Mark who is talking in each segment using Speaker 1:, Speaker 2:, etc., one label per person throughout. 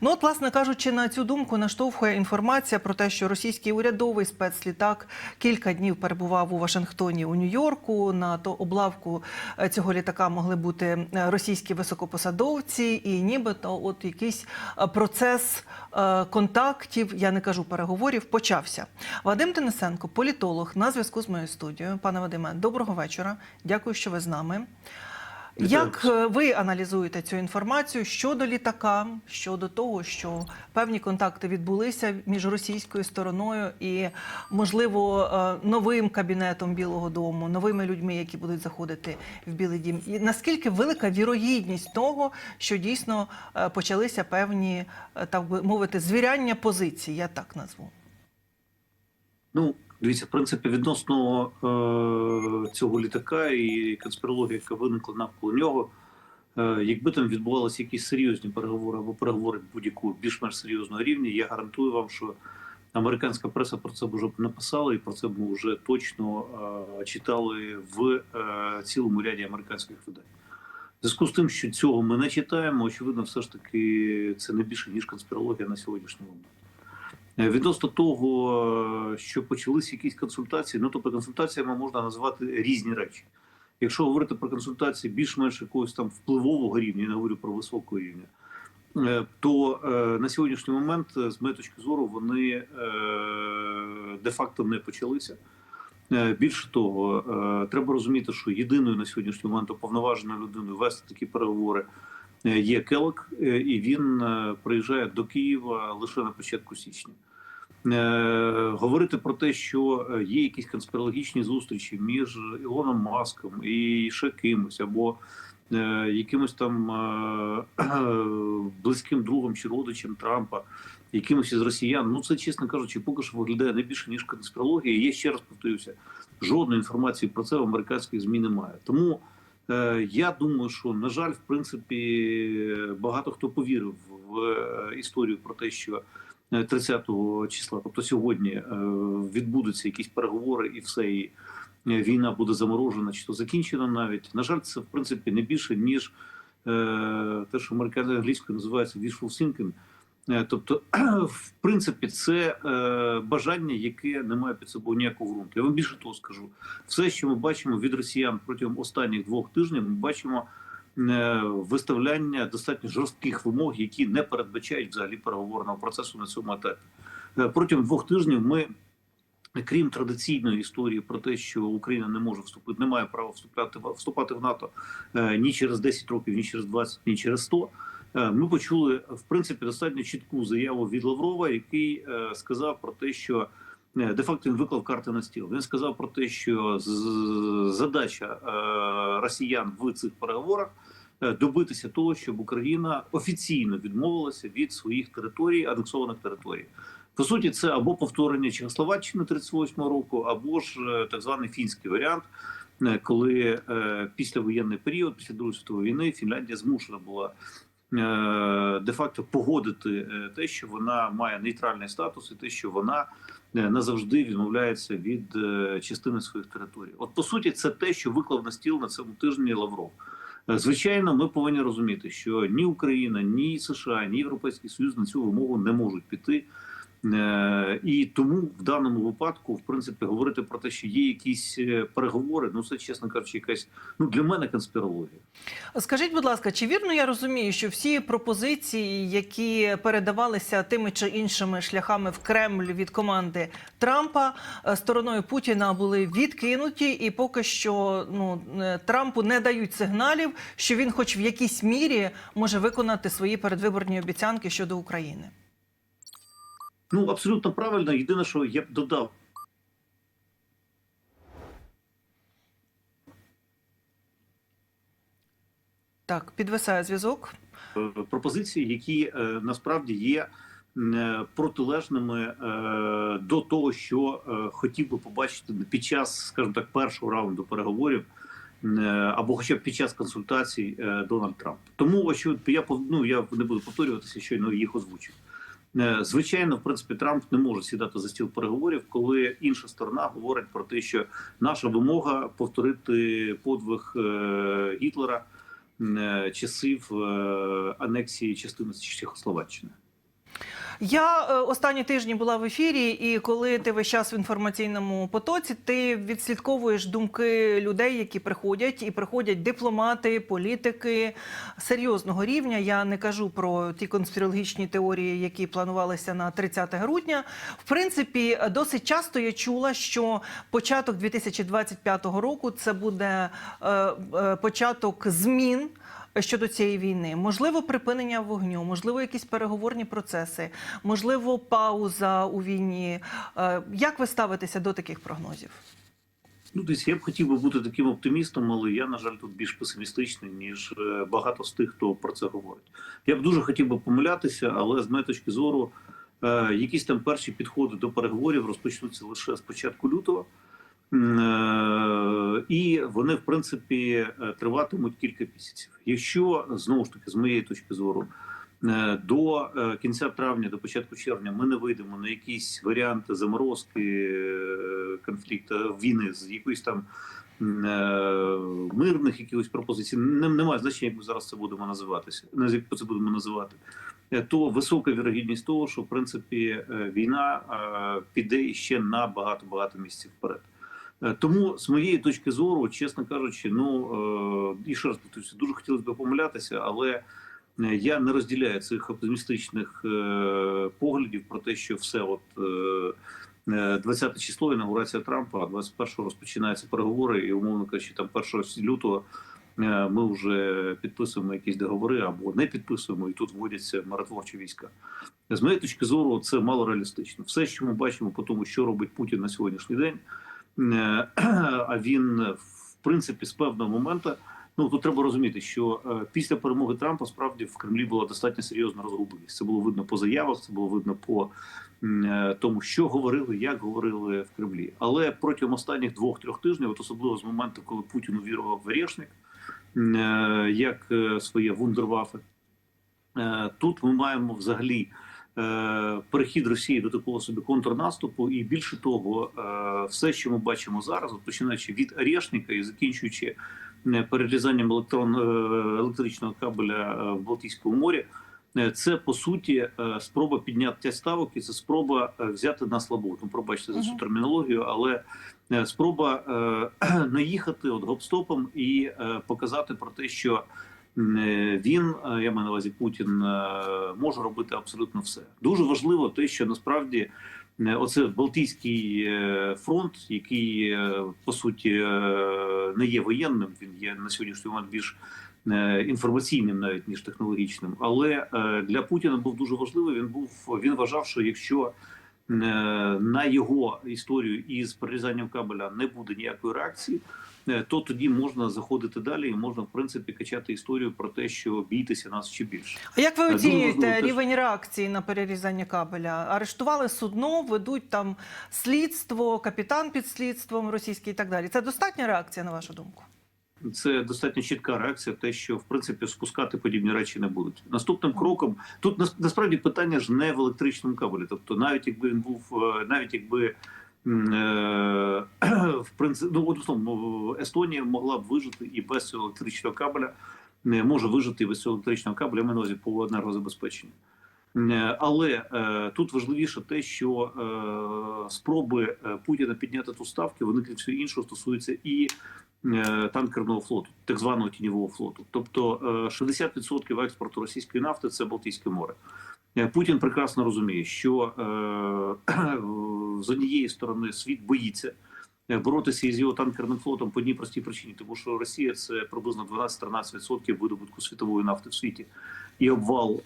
Speaker 1: Ну, от, власне кажучи, на цю думку наштовхує інформація про те, що російський урядовий спецлітак кілька днів перебував у Вашингтоні у Нью-Йорку. На то облавку е, цього літака могли бути е, російські високопосадовці, і нібито от якийсь е, процес контактів, я не кажу переговорів, почався. Вадим Денисенко, політолог, на зв'язку з моєю студією. Пане Вадиме, доброго вечора. Дякую, що ви з нами. Як е, ви аналізуєте цю інформацію щодо літака, щодо того, що певні контакти відбулися між російською стороною і, можливо, е, новим кабінетом Білого Дому, новими людьми, які будуть заходити в Білий Дім? І наскільки велика вірогідність того, що дійсно е, почалися певні, так би мовити, звіряння позицій, я так назву?
Speaker 2: Ну, дивіться, в принципі, відносно е, цього літака і конспірології, яка виникла навколо нього, е, якби там відбувалися якісь серйозні переговори або переговори будь-якого більш-менш серйозного рівня, я гарантую вам, що американська преса про це б вже написала, і про це б ми вже точно е, читали в е, цілому ряді американських видань. Зв'язку з тим, що цього ми не читаємо, очевидно, все ж таки це не більше ніж конспірологія на сьогоднішній момент. Е, Відносно того, е, що почалися якісь консультації, ну тобто консультаціями можна назвати різні речі. Якщо говорити про консультації більш-менш якогось там впливового рівня, я не говорю про високого рівня, е, то на сьогоднішній момент, з моєї точки зору, вони де-факто не почалися. Більше того, треба розуміти, що єдиною на сьогоднішній момент уповноваженою людиною вести такі переговори є Келок, е, і він е, приїжджає до Києва лише на початку січня. Е, Говорити про те, що е, є якісь конспірологічні зустрічі між Ілоном Маском і ще кимось, або е, якимось там е, близьким другом чи родичем Трампа, якимось із росіян. Ну це, чесно кажучи, поки що виглядає не більше ніж конспірологія. Я ще раз повторюся, жодної інформації про це в американських змі немає. Тому е, я думаю, що на жаль, в принципі, багато хто повірив в е, історію про те, що е, 30-го числа, тобто сьогодні, е, відбудуться якісь переговори, і все і е, війна буде заморожена чи то закінчена навіть. На жаль, це в принципі не більше ніж е, те, що американською англійською називається wishful thinking. Е, Тобто, в принципі, це е, бажання, яке не має під собою ніякого ґрунту. Я вам більше того скажу. Все, що ми бачимо від росіян протягом останніх двох тижнів, ми бачимо е, виставляння достатньо жорстких вимог, які не передбачають взагалі переговорного процесу на цьому етапі. Протягом двох тижнів ми. Крім традиційної історії про те, що Україна не може вступити, не має права вступати вступати в НАТО ні через 10 років, ні через 20, ні через 100, Е, Ми почули в принципі достатньо чітку заяву від Лаврова, який е, сказав про те, що е, де-факто він виклав карти на стіл. Він сказав про те, що задача е, росіян в цих переговорах е, добитися того, щоб Україна офіційно відмовилася від своїх територій, анексованих територій. По суті, це або повторення Чехословаччини 38-го року, або ж е, так званий фінський варіант, е, коли е, післявоєнний період, після Другої світової війни, Фінляндія змушена була е, де-факто погодити е, те, що вона має нейтральний статус, і те, що вона е, назавжди відмовляється від е, частини своїх територій. От по суті, це те, що виклав на стіл на цьому тижні Лавров. Е, Звичайно, ми повинні розуміти, що ні Україна, ні США, ні Європейський Союз на цю вимогу не можуть піти. Е, І тому в даному випадку, в принципі, говорити про те, що є якісь е, переговори, ну це чесно кажучи, якась ну для мене конспірологія.
Speaker 1: Скажіть, будь ласка, чи вірно я розумію, що всі пропозиції, які передавалися тими чи іншими шляхами в Кремль від команди Трампа, е, стороною Путіна були відкинуті, і поки що ну Трампу не дають сигналів, що він, хоч в якійсь мірі, може виконати свої передвиборні обіцянки щодо України?
Speaker 2: Ну абсолютно правильно. Єдине, що я б додав.
Speaker 1: Так, підвисає зв'язок.
Speaker 2: е, пропозиції, які е, насправді є е, протилежними до того, що хотів би побачити під час, скажімо так, першого раунду переговорів. Або хоча б під час консультацій Дональд Трамп. Тому очевидно, я ну, я не буду повторюватися, щойно їх озвучив. Е, Звичайно, в принципі, Трамп не може сідати за стіл переговорів, коли інша сторона говорить про те, що наша вимога повторити подвиг е, Гітлера е, часів анексії частини Чехословаччини.
Speaker 1: Я е, останні тижні була в ефірі, і коли ти весь час в інформаційному потоці, ти відслідковуєш думки людей, які приходять, і приходять дипломати, політики серйозного рівня. Я не кажу про ті конспірологічні теорії, які планувалися на 30 грудня. В принципі, досить часто я чула, що початок 2025 року це буде е, е, початок змін щодо цієї війни. Можливо, припинення вогню, можливо, якісь переговорні процеси, можливо, пауза у війні. Е, Як ви ставитеся до таких прогнозів?
Speaker 2: Ну, десь я б хотів би бути таким оптимістом, але я, на жаль, тут більш песимістичний, ніж е, багато з тих, хто про це говорить. Я б дуже хотів би помилятися, але з моєї точки зору, е, якісь там перші підходи до переговорів розпочнуться лише з початку лютого. Е, І вони, в принципі, е, триватимуть кілька місяців. Якщо знову ж таки, з моєї точки зору, е, до кінця травня, до початку червня, ми не вийдемо на якісь варіанти заморозки конфлікту війни з якоюсь там мирних якихось пропозицій. Немає значення, як ми зараз це будемо називатися. Як це будемо називати. То висока вірогідність того, що в принципі війна піде ще на багато багато місяців вперед. Е, Тому з моєї точки зору, чесно кажучи, ну е, і ще раз повторюся, дуже хотілося б помилятися, але е, я не розділяю цих оптимістичних поглядів про те, що все, от е, е, 20 число інаугурація Трампа, а 21-го розпочинаються переговори, і умовно кажучи, там 1 лютого ми вже підписуємо якісь договори або не підписуємо, і тут вводяться миротворчі війська. З моєї точки зору, це мало реалістично. Все, що ми бачимо по тому, що робить Путін на сьогоднішній день. Е, А він, в принципі, з певного моменту, ну тут треба розуміти, що е, після перемоги Трампа справді в Кремлі була достатньо серйозна розгубленість. Це було видно по заявах, це було видно по е, тому, що говорили, як говорили в Кремлі. Але протягом останніх двох-трьох тижнів, от особливо з моменту, коли Путін увірував в Орешник, м, е, як своє вундервафе, тут ми маємо взагалі перехід Росії до такого собі контрнаступу, і більше того, е, все, що ми бачимо зараз, починаючи від Орешника і закінчуючи е, перерізанням електрон, е, електричного кабеля е, в Балтійському морі. е, Це по суті е, спроба підняття ставок, і це спроба е, взяти на слабу. Ну, пробачте за цю термінологію, але е, спроба е, наїхати от гоп-стопом і е, показати про те, що е, він, е, я маю на увазі Путін, е, може робити абсолютно все. Дуже важливо те, що насправді е, оце Балтійський е, фронт, який е, по суті е, не є воєнним, він є на сьогоднішній момент більш е, інформаційним, навіть ніж технологічним. Але е, для Путіна був дуже важливий. Він був він вважав, що якщо е, на його історію із перерізанням кабеля не буде ніякої реакції, е, то тоді можна заходити далі і можна в принципі качати історію про те, що бійтеся нас ще більше.
Speaker 1: А як ви оцінюєте
Speaker 2: важливо теж-
Speaker 1: рівень реакції на перерізання кабеля? Арештували судно, ведуть там слідство, капітан під слідством російський і так далі. Це достатня реакція на вашу думку?
Speaker 2: Це достатньо чітка реакція, те, що в принципі спускати подібні речі не будуть. Наступним кроком тут нас- насправді питання ж не в електричному кабелі. Тобто, навіть якби він був, е, навіть якби е, в принципі, ну от условно, Естонія могла б вижити і без цього електричного кабеля, не може вижити і без цього електричного кабеля, на увазі по енергозабезпеченню. Е, Але е, тут важливіше те, що е, спроби е, Путіна підняти ту ставки, вони крім всього іншого стосуються і е, танкерного флоту, так званого тіньового флоту. Тобто е, 60% експорту російської нафти це Балтійське море. Е, Путін прекрасно розуміє, що е, з однієї сторони світ боїться е, боротися із його танкерним флотом по одній простій причині, тому що Росія це приблизно 12-13% видобутку світової нафти в світі, і обвал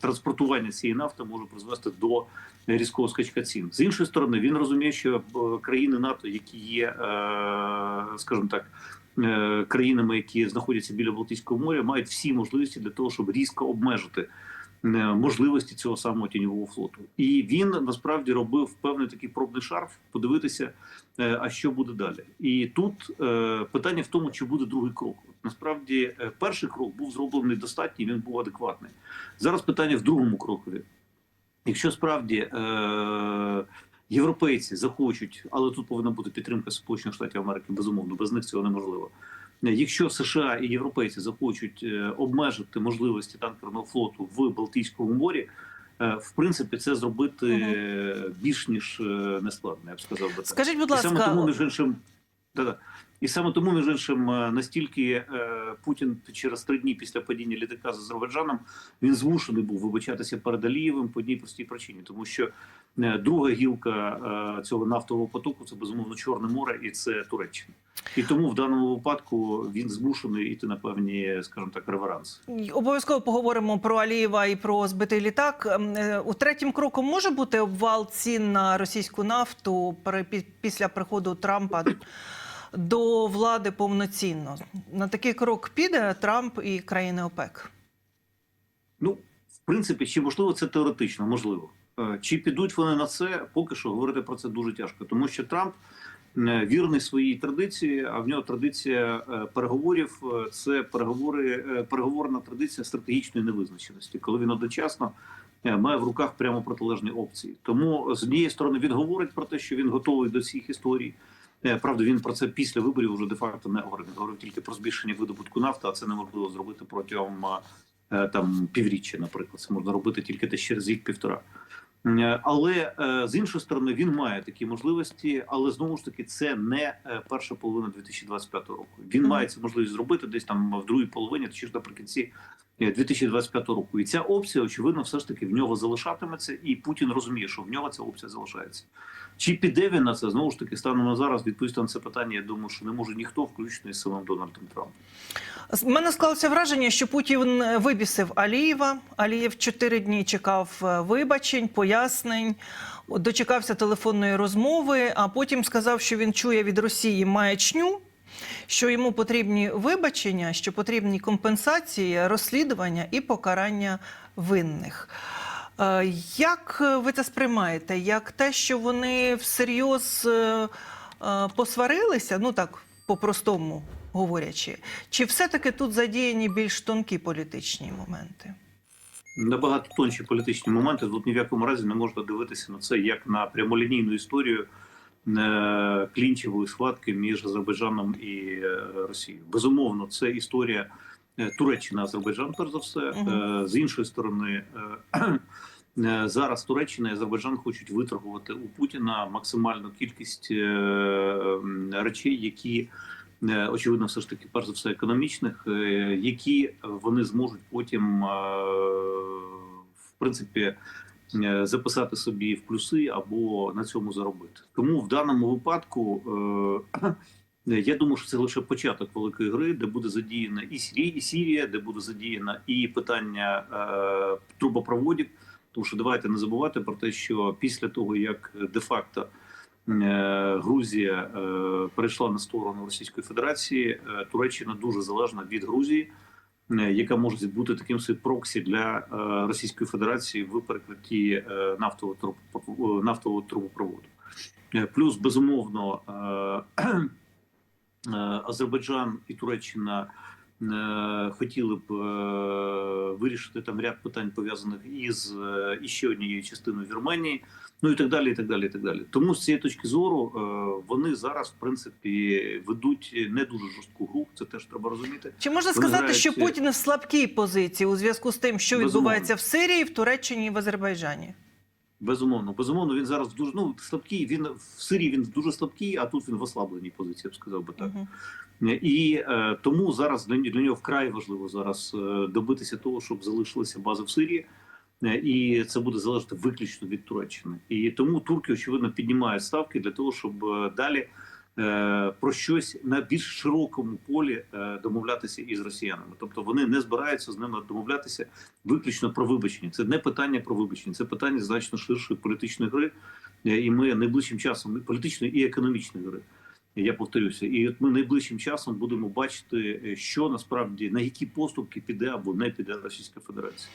Speaker 2: транспортування цієї нафти може призвести до різкого скачка цін. З іншої сторони, він розуміє, що країни НАТО, які є, е, скажімо так, країнами, які знаходяться біля Балтійського моря, мають всі можливості для того, щоб різко обмежити можливості цього самого тіньового флоту. І він насправді робив певний такий пробний шарф, подивитися, е, а що буде далі. І тут е, питання в тому, чи буде другий крок. Насправді, е, перший крок був зроблений достатній, він був адекватний. Зараз питання в другому крокові. Якщо справді е, європейці захочуть, але тут повинна бути підтримка Сполучених Штатів Америки, безумовно, без них цього неможливо. Якщо США і європейці захочуть е, обмежити можливості танкерного флоту в Балтійському морі, е, в принципі, це зробити е, більш ніж нескладно, я б сказав би так.
Speaker 1: Скажіть, будь
Speaker 2: І саме тому, між іншим, да-да. І саме тому, між іншим, е, настільки е, Путін через три дні після падіння літака з Азербайджаном він змушений був вибачатися перед Алієвим по одній простій причині, тому що е, друга гілка цього нафтового потоку це безумовно Чорне море і це Туреччина. І тому в даному випадку він змушений йти на певні, скажімо так, реверанси.
Speaker 1: Обов'язково поговоримо про Алієва і про збитий літак. Ем, У третім кроком може бути обвал цін на російську нафту після приходу Трампа до влади повноцінно. На такий крок піде Трамп і країни ОПЕК.
Speaker 2: Ну, в принципі, чи можливо це теоретично, можливо. Е, Чи підуть вони на це, поки що говорити про це дуже тяжко, тому що Трамп е, вірний своїй традиції, а в нього традиція е, переговорів це переговори, переговорна традиція стратегічної невизначеності, коли він одночасно має в руках прямо протилежні опції. Тому з однієї сторони він говорить про те, що він готовий до всіх історій. Е, Правда, він про це після виборів вже де-факто не говорив. Він говорив тільки про збільшення видобутку нафти, а це неможливо зробити протягом е, там півріччя, наприклад, це можна робити тільки десь через рік півтора. Е, Але з іншої сторони він має такі можливості, але знову ж таки це не перша половина 2025 року. Він має цю можливість зробити десь там в другій половині, чи ж наприкінці 2025 року. І ця опція, очевидно, все ж таки в нього залишатиметься, і Путін розуміє, що в нього ця опція залишається. Чи піде він на це знову ж таки станом на зараз відповісти на це питання? Я думаю, що не може ніхто, включно із самим Дональдом Трампом.
Speaker 1: З мене склалося враження, що Путін вибісив Алієва. Алієв чотири дні чекав е, вибачень, пояснень, дочекався телефонної розмови, а потім сказав, що він чує від Росії маячню, що йому потрібні вибачення, що потрібні компенсації, розслідування і покарання винних. Е, Як ви це сприймаєте? Як те, що вони всерйоз е, е, посварилися, ну так по-простому говорячи, чи все-таки тут задіяні більш тонкі політичні моменти?
Speaker 2: набагато тонші політичні моменти. Тут ні в якому разі не можна дивитися на це як на прямолінійну історію клінчевої схватки між Азербайджаном і е, Росією. Безумовно, це історія е, Туреччина Азербайджан, перш за все. Е, З іншої сторони. е, е, Зараз Туреччина і Азербайджан хочуть виторгувати у Путіна максимальну кількість е, речей, які е, очевидно, все ж таки, перш за все, економічних, е, які вони зможуть потім, е, в принципі, е, записати собі в плюси або на цьому заробити. Тому в даному випадку. е, Я думаю, що це лише початок великої гри, де буде задіяна і Сірія, Сірія, де буде задіяна і питання е, трубопроводів. Тому що давайте не забувати про те, що після того як де-факто е, Грузія е, перейшла на сторону Російської Федерації, е, Туреччина дуже залежна від Грузії, е, яка може бути таким собі проксі для е, Російської Федерації в перекритті е, нафтового нафтового трубопроводу. Е, Плюс безумовно. е, е, Азербайджан і Туреччина е, хотіли б е, вирішити там ряд питань пов'язаних із е, іще однією частиною Вірменії, ну і так далі. І так далі, і так далі. Тому з цієї точки зору е, вони зараз, в принципі, ведуть не дуже жорстку гру. Це теж треба розуміти.
Speaker 1: Чи можна
Speaker 2: Вони
Speaker 1: сказати,
Speaker 2: грають
Speaker 1: що Путін в слабкій позиції у зв'язку з тим, що
Speaker 2: Безумовно.
Speaker 1: відбувається в Сирії, в Туреччині і в Азербайджані?
Speaker 2: Безумовно, безумовно, він зараз дуже ну слабкий. Він в Сирії він дуже слабкий, а тут він в ослабленій позиції, я б сказав би так.
Speaker 1: Мгм.
Speaker 2: І е, тому зараз для, для нього вкрай важливо зараз е, добитися того, щоб залишилися бази в Сирії, Е, і це буде залежати виключно від Туреччини. І тому турки очевидно піднімають ставки для того, щоб далі е, про щось на більш широкому полі е, домовлятися із росіянами. Тобто вони не збираються з ними домовлятися виключно про вибачення. Це не питання про вибачення, це питання значно ширшої політичної гри. Е, І ми найближчим часом політичної і економічної гри. Я повторюся, і от ми найближчим часом будемо бачити, е, що насправді на які поступки піде або не піде Російська Федерація.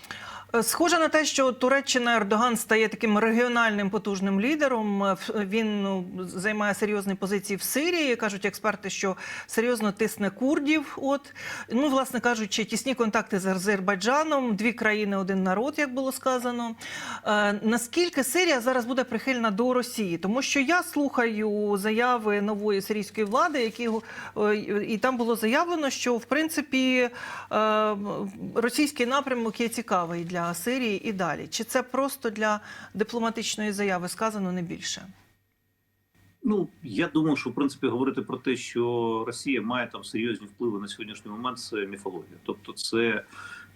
Speaker 1: Е, Схоже на те, що Туреччина Ердоган стає таким регіональним потужним лідером. Е, Він ну, займає серйозні позиції в Сирії. кажуть експерти, що серйозно тисне курдів. От ну, власне кажучи, тісні контакти з Азербайджаном, дві країни, один народ, як було сказано. Наскільки Сирія зараз буде прихильна до Росії? Тому що я слухаю заяви нової сирійської сирійської влади, які е, і там було заявлено, що в принципі е, російський напрямок є цікавий для Сирії і далі. Чи це просто для дипломатичної заяви сказано не більше?
Speaker 2: Ну я думаю, що в принципі говорити про те, що Росія має там серйозні впливи на сьогоднішній момент, це міфологія. Тобто, це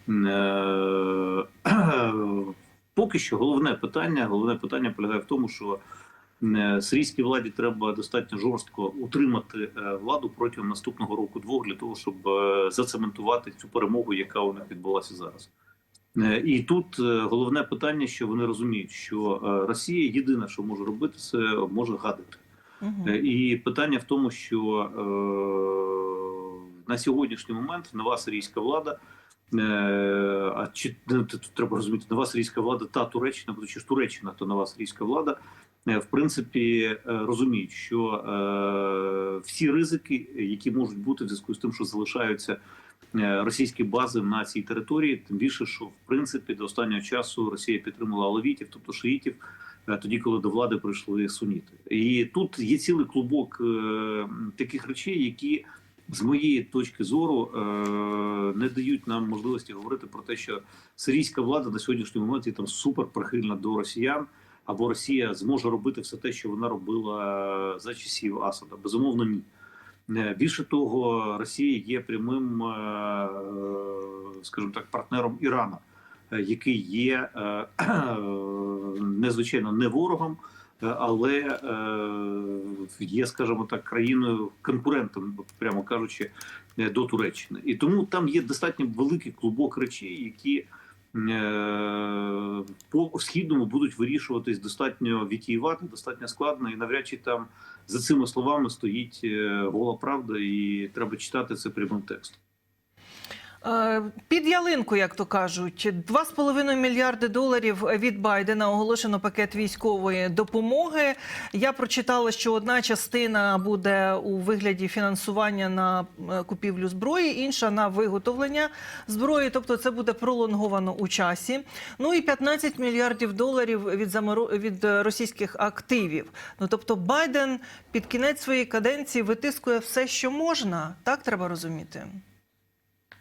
Speaker 2: е, поки що головне питання. Головне питання полягає в тому, що сирійській владі треба достатньо жорстко утримати е, владу протягом наступного року двох для того, щоб е, зацементувати цю перемогу, яка у них відбулася зараз. Е, І тут е, головне питання, що вони розуміють, що е, Росія єдине, що може робити, це може гадити.
Speaker 1: Угу.
Speaker 2: Е, І питання в тому, що е, на сьогоднішній момент нова сирійська влада. е, А чи ну, тут треба розуміти, нова сирійська влада та Туреччина, бо чи ж Туреччина, то нова сирійська влада, е, в принципі, е, розуміють, що е, всі ризики, які можуть бути в зв'язку з тим, що залишаються е, російські бази на цій території, тим більше, що в принципі до останнього часу Росія підтримала алавітів, тобто шиїтів, е, тоді, коли до влади прийшли суніти. І тут є цілий клубок е, таких речей, які з моєї точки зору е, не дають нам можливості говорити про те, що сирійська влада на сьогоднішній момент є там супер прихильна до росіян. Або Росія зможе робити все те, що вона робила за часів Асада. Безумовно, ні. Е, Більше того, Росія є прямим, е, скажімо так, партнером Ірана, е, який є е, незвичайно не ворогом, е, але е, є, скажімо так, країною конкурентом, прямо кажучи, е, до Туреччини. І тому там є достатньо великий клубок речей, які е, по східному будуть вирішуватись достатньо вітіювати, достатньо складно, і навряд чи там за цими словами стоїть е, гола правда, і треба читати це прямим текстом.
Speaker 1: Е, Під ялинку, як то кажуть, 2,5 мільярди доларів від Байдена оголошено пакет військової допомоги. Я прочитала, що одна частина буде у вигляді фінансування на е, купівлю зброї, інша на виготовлення зброї. Тобто, це буде пролонговано у часі. Ну і 15 мільярдів доларів від заморо... від російських активів. Ну тобто, Байден під кінець своєї каденції витискує все, що можна. Так треба розуміти.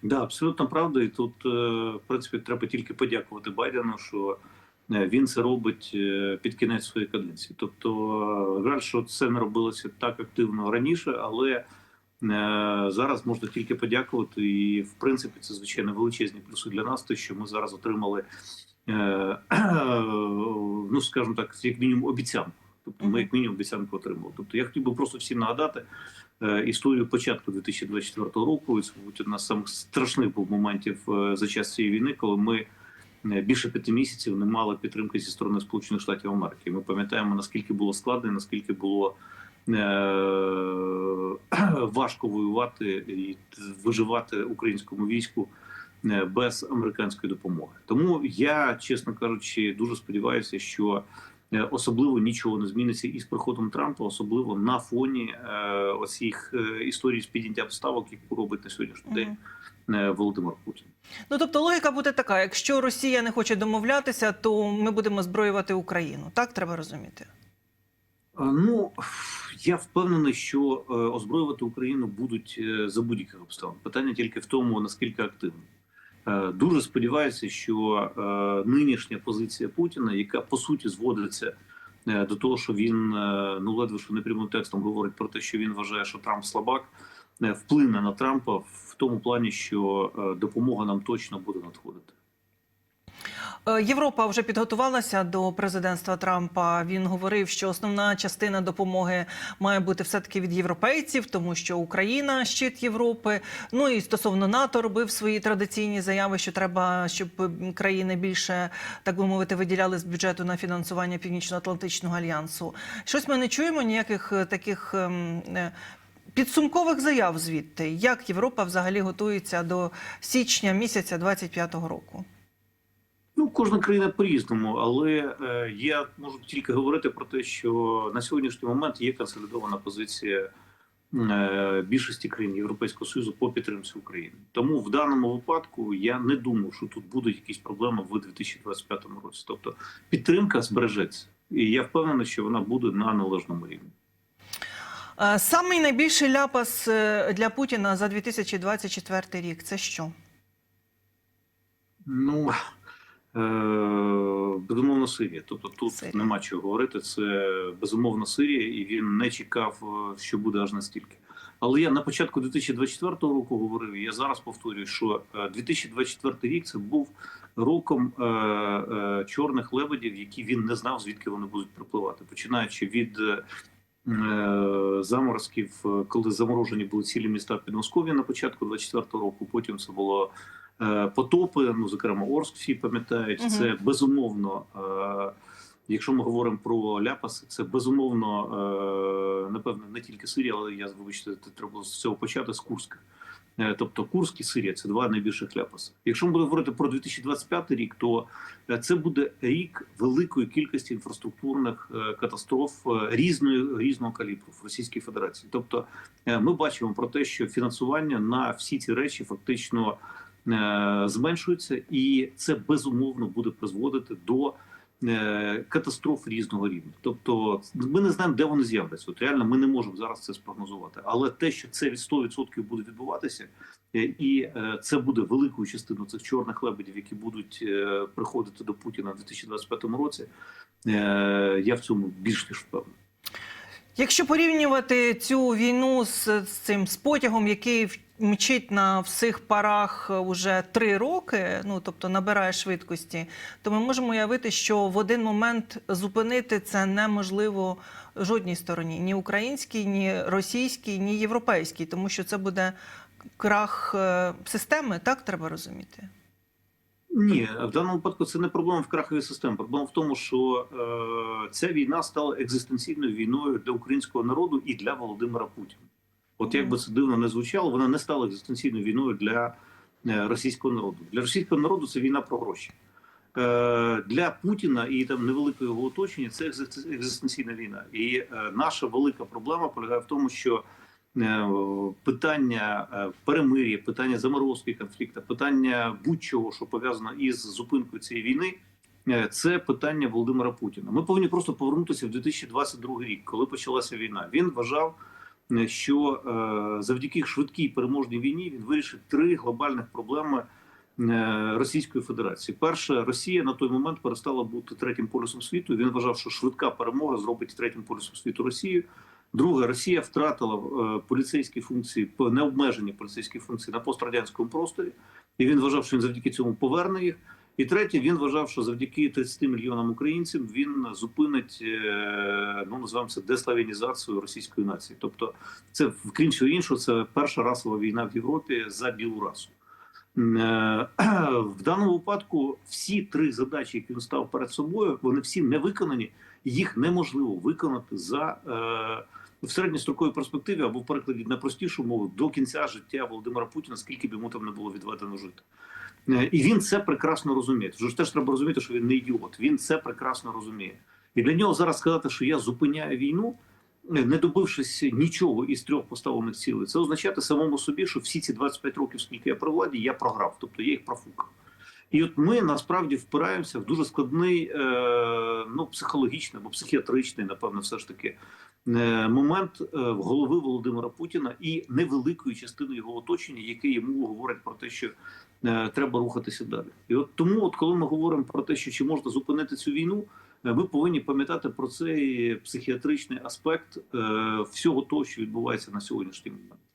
Speaker 2: Да, абсолютно правда. І тут, е, в принципі, треба тільки подякувати Байдену, що е, він це робить е, під кінець своєї каденції. Тобто, жаль, що це не робилося так активно раніше, але зараз можна тільки подякувати. І, в принципі, це звичайно величезні плюси для нас, те, що ми зараз отримали, ну скажімо так, як мінімум обіцянку. Тобто, ми як мінімум обіцянку отримали. Тобто, я хотів би просто всім нагадати історію початку 2024 року. І Це мабуть, одна з самих страшних був моментів е, за час цієї війни, коли ми е, більше п'яти місяців не мали підтримки зі сторони Сполучених Штатів Америки. Ми пам'ятаємо наскільки було складно, наскільки було е, важко воювати і виживати українському війську. е, Без американської допомоги, тому я, чесно кажучи, дуже сподіваюся, що Е, особливо нічого не зміниться із приходом Трампа, особливо на фоні е, оцих е, історій з підняттям ставок, яку робить на сьогоднішній день е, Володимир Путін.
Speaker 1: Ну тобто логіка буде така: якщо Росія не хоче домовлятися, то ми будемо зброювати Україну. Так треба розуміти.
Speaker 2: Е, Ну я впевнений, що е, озброювати Україну будуть е, за будь-яких обставин. Питання тільки в тому, наскільки активно. Е, Дуже сподіваюся, що е, нинішня позиція Путіна, яка по суті зводиться е, до того, що він ну ледве що не прямим текстом говорить про те, що він вважає, що Трамп слабак, вплине на Трампа в тому плані, що допомога нам точно буде надходити.
Speaker 1: Е, Європа вже підготувалася до президентства Трампа. Він говорив, що основна частина допомоги має бути все таки від європейців, тому що Україна щит Європи. Ну і стосовно НАТО робив свої традиційні заяви, що треба, щоб країни більше так би мовити виділяли з бюджету на фінансування Північно-Атлантичного альянсу. Щось ми не чуємо ніяких е, таких. ем, е, Підсумкових заяв звідти, як Європа взагалі готується до січня місяця 25-го року.
Speaker 2: Ну, кожна країна по-різному, але е, я можу тільки говорити про те, що на сьогоднішній момент є консолідована позиція е, більшості країн Європейського Союзу по підтримці України. Тому в даному випадку я не думаю, що тут будуть якісь проблеми в 2025 році. Тобто підтримка збережеться, і я впевнений, що вона буде на належному рівні.
Speaker 1: Е, Самий найбільший ляпас е, для Путіна за 2024 рік це що?
Speaker 2: Ну безумовно Сирія. Тобто тут
Speaker 1: Сирія.
Speaker 2: нема чого говорити. Це безумовно Сирія, і він не чекав, е, що буде аж настільки. Але я на початку 2024 року говорив, і я зараз повторюю, що е, 2024 рік це був роком е, е, чорних лебедів, які він не знав, звідки вони будуть припливати, починаючи від. е, е, Заморозків, е, коли заморожені були цілі міста Підмосков'я на початку 24-го року. Потім це було е, потопи. Ну зокрема, Орск всі пам'ятають.
Speaker 1: Мгм.
Speaker 2: Це безумовно. е, Якщо ми говоримо про ляпаси, це безумовно е, напевно не тільки Сирія, але я вибачте, треба з цього почати з Курська. Е, Тобто Курськ і Сирія це два найбільших ляпаси. Якщо ми будемо говорити про 2025 рік, то е, це буде рік великої кількості інфраструктурних е, катастроф е, різної різного калібру в Російській Федерації. Тобто, е, ми бачимо про те, що фінансування на всі ці речі фактично е, зменшується, і це безумовно буде призводити до е, катастроф різного рівня. Тобто, ми не знаємо, де вони з'являться. От реально ми не можемо зараз це спрогнозувати. Але те, що це від 100% буде відбуватися, е, і це буде великою частиною цих чорних лебедів, які будуть приходити до Путіна в 2025 році. Я в цьому більш ніж впевнений.
Speaker 1: Якщо порівнювати цю війну з, з цим з потягом, який мчить на всіх парах уже три роки, ну тобто набирає швидкості, то ми можемо уявити, що в один момент зупинити це неможливо жодній стороні, ні українській, ні російській, ні європейській, тому що це буде крах е, системи, так треба розуміти.
Speaker 2: Ні, в даному випадку це не проблема в краховій системі. Проблема в тому, що е, ця війна стала екзистенційною війною для українського народу і для Володимира Путіна. От як би це дивно не звучало, вона не стала екзистенційною війною для е, російського народу. Для російського народу це війна про гроші. Е, для Путіна і там невеликого його оточення це екзистен- екзистенційна війна. І е, наша велика проблема полягає в тому, що питання е, перемир'я, питання заморозки конфлікту, питання будь-чого, що пов'язано із зупинкою цієї війни. е, Це питання Володимира Путіна. Ми повинні просто повернутися в 2022 рік, коли почалася війна. Він вважав, е, що е, завдяки швидкій переможній війні він вирішить три глобальних проблеми е, Російської Федерації. Перше, Росія на той момент перестала бути третім полюсом світу. Він вважав, що швидка перемога зробить третім полюсом світу Росію. Друге, Росія втратила е, поліцейські функції, необмежені поліцейські функції на пострадянському просторі, і він вважав, що він завдяки цьому поверне їх. І третє, він вважав, що завдяки 30 мільйонам українців він зупинить е, ну називаємо це деславянізацію російської нації. Тобто, це крім всього іншого, це перша расова війна в Європі за білу расу. Е, В даному випадку всі три задачі, які він став перед собою, вони всі не виконані. Їх неможливо виконати за е, в середньостроковій перспективі або в перекладі на простішу мову до кінця життя Володимира Путіна, скільки б йому там не було відведено жити. Е, І він це прекрасно розуміє. Тож теж треба розуміти, що він не ідіот. Він це прекрасно розуміє. І для нього зараз сказати, що я зупиняю війну, е, не добившись нічого із трьох поставлених цілей, це означати самому собі, що всі ці 25 років, скільки я при владі, я програв, тобто я їх профукав. І от ми насправді впираємося в дуже складний, е, ну психологічний або психіатричний, напевно, все ж таки е, момент е, в голови Володимира Путіна і невеликої частини його оточення, яке йому говорить про те, що треба рухатися далі. І от тому, от коли ми говоримо про те, що чи можна зупинити цю війну, ми повинні пам'ятати про цей психіатричний аспект всього того, що відбувається на сьогоднішній момент.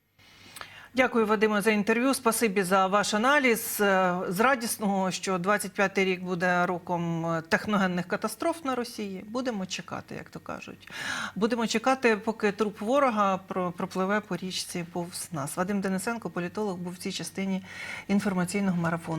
Speaker 1: Дякую, Вадиме, за інтерв'ю. Спасибі за ваш аналіз. Е, З радісного, що 25-й рік буде роком е, техногенних катастроф на Росії. Будемо чекати, як то кажуть. Будемо чекати, поки труп ворога пропливе по річці повз нас. Вадим Денисенко, політолог, був в цій частині інформаційного марафону.